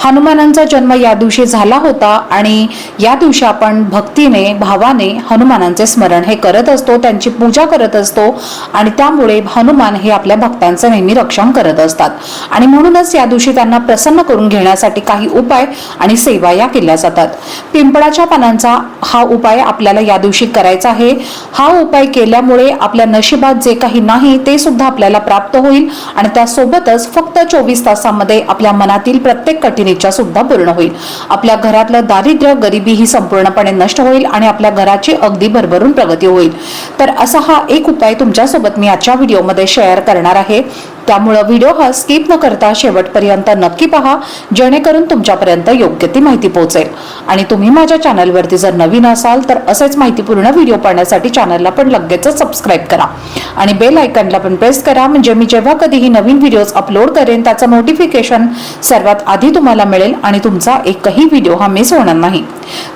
हनुमानांचा जन्म या दिवशी झाला होता आणि या दिवशी आपण भक्तीने भावाने हनुमानांचे स्मरण हे करत असतो त्यांची पूजा करत असतो आणि त्यामुळे हनुमान हे आपल्या भक्तांचं नेहमी रक्षण करत असतात. आणि म्हणूनच या दिवशी त्यांना प्रसन्न करून घेण्यासाठी काही उपाय आणि सेवा या केल्या जातात. पिंपळाच्या पानांचा हा उपाय आपल्याला या दिवशी करायचा आहे. हा उपाय केल्यामुळे आपल्या नशिबात जे काही नाही ते सुद्धा आपल्याला प्राप्त होईल आणि त्यासोबतच फक्त चोवीस तासामध्ये आपल्या मनातील प्रत्येक कठीण सुद्धा पूर्ण होईल. आपल्या घरातलं दारिद्र्य गरिबी ही संपूर्णपणे नष्ट होईल आणि आपल्या घराची अगदी भरभरून प्रगती होईल. तर असा हा एक उपाय तुमच्यासोबत मी आजच्या व्हिडिओमध्ये शेअर करणार आहे. त्यामुळं व्हिडिओ हा स्किप न करता शेवटपर्यंत नक्की पहा जेणेकरून तुमच्यापर्यंत योग्य ती माहिती पोहोचेल. आणि तुम्ही माझ्या चॅनलवरती जर नवीन असाल तर असेच माहितीपूर्ण व्हिडिओ पाहण्यासाठी चॅनलला पण लगेचच सबस्क्राईब करा. आणि बेल आयकनला पण प्रेस करा म्हणजे मी जेव्हा कधीही नवीन व्हिडिओज अपलोड करेन त्याचं नोटिफिकेशन सर्वात आधी तुम्हाला मिळेल आणि तुमचा एकही व्हिडिओ हा मिस होणार नाही.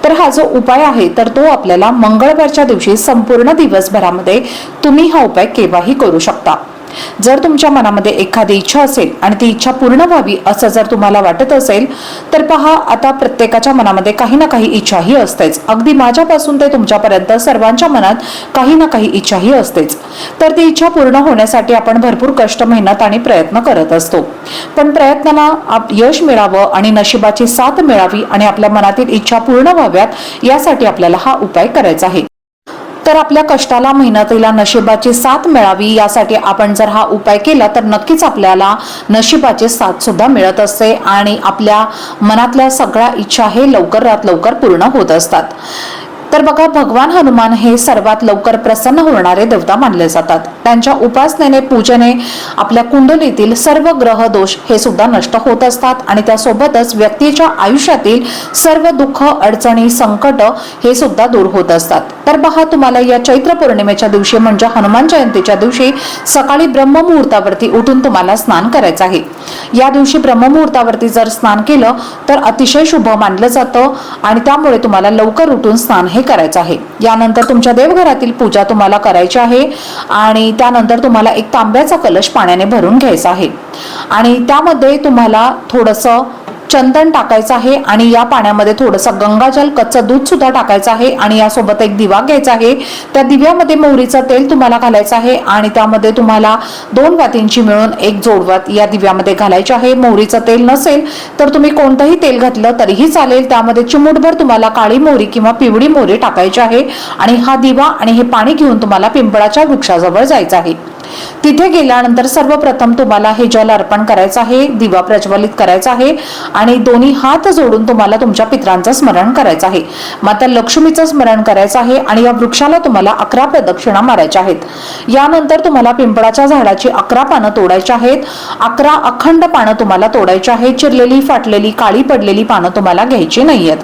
तर हा जो उपाय आहे तर तो आपल्याला मंगळवारच्या दिवशी संपूर्ण दिवसभरामध्ये तुम्ही हा उपाय केव्हाही करू शकता. जर तुमच्या मनामध्ये एखादी इच्छा असेल आणि ती इच्छा पूर्ण व्हावी असं जर तुम्हाला वाटत असेल तर पहा आता प्रत्येकाच्या मनामध्ये काही ना काही इच्छाही असतेच. अगदी माझ्यापासून ते तुमच्यापर्यंत सर्वांच्या मनात काही ना काही इच्छाही असतेच. तर ती इच्छा पूर्ण होण्यासाठी आपण भरपूर कष्ट मेहनत आणि प्रयत्न करत असतो. पण प्रयत्नाला यश मिळावं आणि नशिबाची साथ मिळावी आणि आपल्या मनातील इच्छा पूर्ण व्हाव्यात यासाठी आपल्याला हा उपाय करायचा आहे. तर आपल्या कष्टाला मेहनतीला नशिबाची साथ मिळावी यासाठी आपण जर हा उपाय केला तर नक्कीच आपल्याला नशिबाची साथ सुद्धा मिळत असते आणि आपल्या मनातल्या सगळ्या इच्छा हे लवकरात लवकर पूर्ण होत असतात. तर बघा भगवान हनुमान हे सर्वात लवकर प्रसन्न होणारे देवता मानले जातात. त्यांच्या उपासनेने पूजने आपल्या कुंडलीतील सर्व ग्रह दोष हे सुद्धा नष्ट होत असतात आणि त्यासोबतच व्यक्तीच्या आयुष्यातील सर्व दुःख अडचणी संकट हे सुद्धा दूर होत असतात. तर पहा तुम्हाला या चैत्र पौर्णिमेच्या दिवशी म्हणजे हनुमान जयंतीच्या दिवशी सकाळी ब्रह्ममुहूर्तावरती उठून तुम्हाला स्नान करायचं आहे. या दिवशी ब्रह्ममुहूर्तावरती जर स्नान केलं तर अतिशय शुभ मानलं जातं आणि त्यामुळे तुम्हाला लवकर उठून स्नान हे करायचं आहे. यानंतर तुमच्या देवघरातील पूजा तुम्हाला करायची आहे आणि त्यानंतर तुम्हाला एक तांब्याचा कलश पाण्याने भरून घ्यायचा आहे. आणि त्यामध्ये तुम्हाला थोडंसं चंदन टाकायचं आहे आणि या पाण्यामध्ये थोडंसं गंगाजल कच्चं दूध सुद्धा टाकायचं आहे आणि यासोबत एक दिवा घ्यायचा आहे. त्या दिव्यामध्ये मोहरीचं तेल तुम्हाला घालायचं आहे आणि त्यामध्ये तुम्हाला दोन वातींची मिळून एक जोडवात या दिव्यामध्ये घालायची आहे. मोहरीचं तेल नसेल तर तुम्ही कोणतंही तेल घातलं तरीही चालेल. त्यामध्ये चिमूटभर तुम्हाला काळी मोहरी किंवा पिवळी मोहरी टाकायची आहे आणि हा दिवा आणि हे पाणी घेऊन तुम्हाला पिंपळाच्या वृक्षाजवळ जायचं आहे. तिथे गेल्यानंतर सर्वप्रथम तुम्हाला हे जल अर्पण करायचं आहे दिवा प्रज्वलित करायचा आहे आणि दोन्ही हात जोडून तुम्हाला तुमच्या पित्रांचं स्मरण करायचं आहे. माता लक्ष्मीचं स्मरण करायचं आहे आणि या वृक्षाला तुम्हाला अकरा प्रदक्षिणा मारायच्या आहेत. यानंतर तुम्हाला पिंपळाच्या झाडाची अकरा पानं तोडायची आहेत. अकरा अखंड पानं तुम्हाला तोडायची आहेत. चिरलेली फाटलेली काळी पडलेली पानं तुम्हाला घ्यायची नाहीयेत.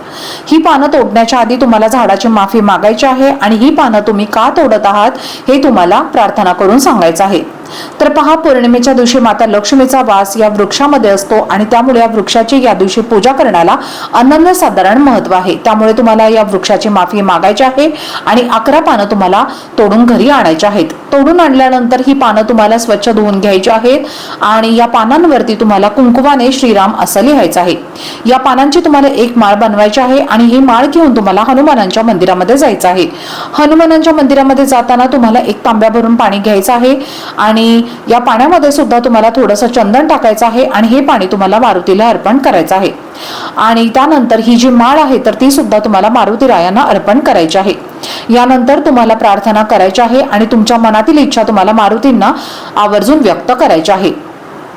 ही पानं तोडण्याच्या आधी तुम्हाला झाडाची माफी मागायची आहे आणि ही पानं तुम्ही का तोडत आहात हे तुम्हाला प्रार्थना करून सांगायचं आहे. आहे तर पहा पौर्णिमेच्या दिवशी माता लक्ष्मीचा वास या वृक्षामध्ये असतो आणि त्यामुळे या वृक्षाची या दिवशी पूजा करण्याला अनन्यसाधारण महत्त्व आहे. त्यामुळे तुम्हाला या वृक्षाची माफी मागायची आहे आणि अकरा पानं तुम्हाला तोडून घरी आणायची आहेत. तोडून आणल्यानंतर ही पानं तुम्हाला स्वच्छ धुवून घ्यायची आहेत आणि या पानांवरती तुम्हाला कुंकुवाने श्रीराम असं लिहायचं आहे. या पानांची तुम्हाला एक माळ बनवायची आहे आणि ही माळ घेऊन तुम्हाला हनुमानांच्या मंदिरामध्ये जायचं आहे. हनुमानांच्या मंदिरामध्ये जाताना तुम्हाला एक तांब्या भरून पाणी घ्यायचं आहे आणि आणि या पाण्यामध्ये सुद्धा तुम्हाला थोडंसं चंदन टाकायचं आहे आणि हे पाणी तुम्हाला मारुतीला अर्पण करायचं आहे. आणि त्यानंतर ही जी माळ आहे तर ती सुद्धा तुम्हाला मारुती रायांना अर्पण करायची आहे. यानंतर तुम्हाला प्रार्थना करायची आहे आणि तुमच्या मनातील इच्छा तुम्हाला मारुतींना आवर्जून व्यक्त करायची आहे.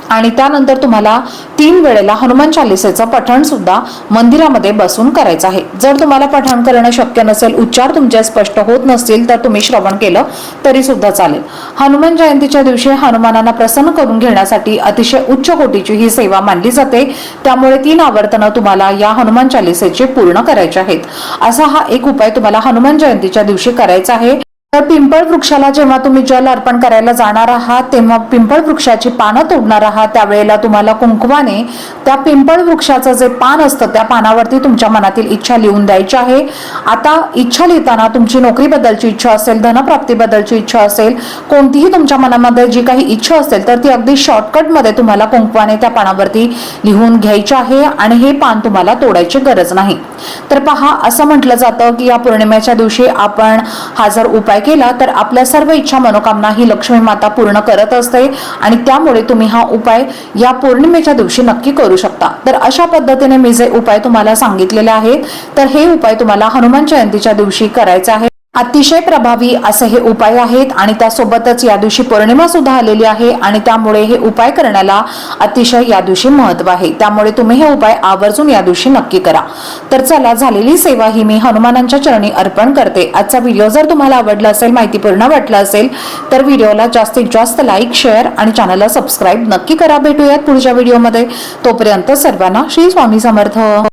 आणि त्यानंतर तुम्हाला तीन वेळेला हनुमान चालिसेचं पठण सुद्धा मंदिरामध्ये बसून करायचं आहे. जर तुम्हाला पठण करणं शक्य नसेल उच्चार तुमचे स्पष्ट होत नसतील तर तुम्ही श्रवण केलं तरी सुद्धा चालेल. हनुमान जयंतीच्या दिवशी हनुमानांना प्रसन्न करून घेण्यासाठी अतिशय उच्च कोटीची ही सेवा मानली जाते. त्यामुळे तीन आवर्तनं तुम्हाला या हनुमान चालिसेचे पूर्ण करायचे आहेत. असा हा एक उपाय तुम्हाला हनुमान जयंतीच्या दिवशी करायचा आहे. तर पिंपळ वृक्षाला जेव्हा तुम्ही जल अर्पण करायला जाणार आहात तेव्हा पिंपळ वृक्षाची पानं तोडणार आहात. त्यावेळेला तुम्हाला कुंकवाने त्या पिंपळ वृक्षाचं जे पान असतं त्या पानावरती तुमच्या मनातील इच्छा लिहून द्यायची आहे. आता इच्छा लिहिताना तुमची नोकरीबद्दलची इच्छा असेल धनप्राप्तीबद्दलची इच्छा असेल कोणतीही तुमच्या मनामध्ये जी काही इच्छा असेल तर ती अगदी शॉर्टकटमध्ये तुम्हाला कुंकवाने त्या पानावरती लिहून घ्यायची आहे आणि हे पान तुम्हाला तोडायची गरज नाही. तर पहा असं म्हटलं जातं की या पौर्णिमेच्या दिवशी आपण हा जर उपाय केला तर आपल्या सर्व इच्छा मनोकामना ही लक्ष्मी माता पूर्ण करत असते आणि त्यामुळे तुम्ही हा उपाय या पौर्णिमेच्या दिवशी नक्की करू शकता. तर अशा पद्धतीने मी जे उपाय तुम्हाला सांगितलेले आहेत तर हे उपाय तुम्हाला हनुमान जयंतीच्या दिवशी करायचे आहे अतिशय प्रभावी असे हे उपाय आहेत आणि त्यासोबतच या दिवशी पौर्णिमा सुद्धा आलेली आहे आणि त्यामुळे हे उपाय करण्याला अतिशय या दिवशी महत्त्व आहे. त्यामुळे तुम्ही हे उपाय आवर्जून या दिवशी नक्की करा. तर चला झालेली सेवा ही मी हनुमानांच्या चरणी अर्पण करते. आजचा व्हिडिओ जर तुम्हाला आवडला असेल माहितीपूर्ण वाटला असेल तर व्हिडिओला जास्तीत जास्त लाईक शेअर आणि चॅनलला सबस्क्राईब नक्की करा. भेटूयात पुढच्या व्हिडिओमध्ये. तोपर्यंत सर्वांना श्री स्वामी समर्थ.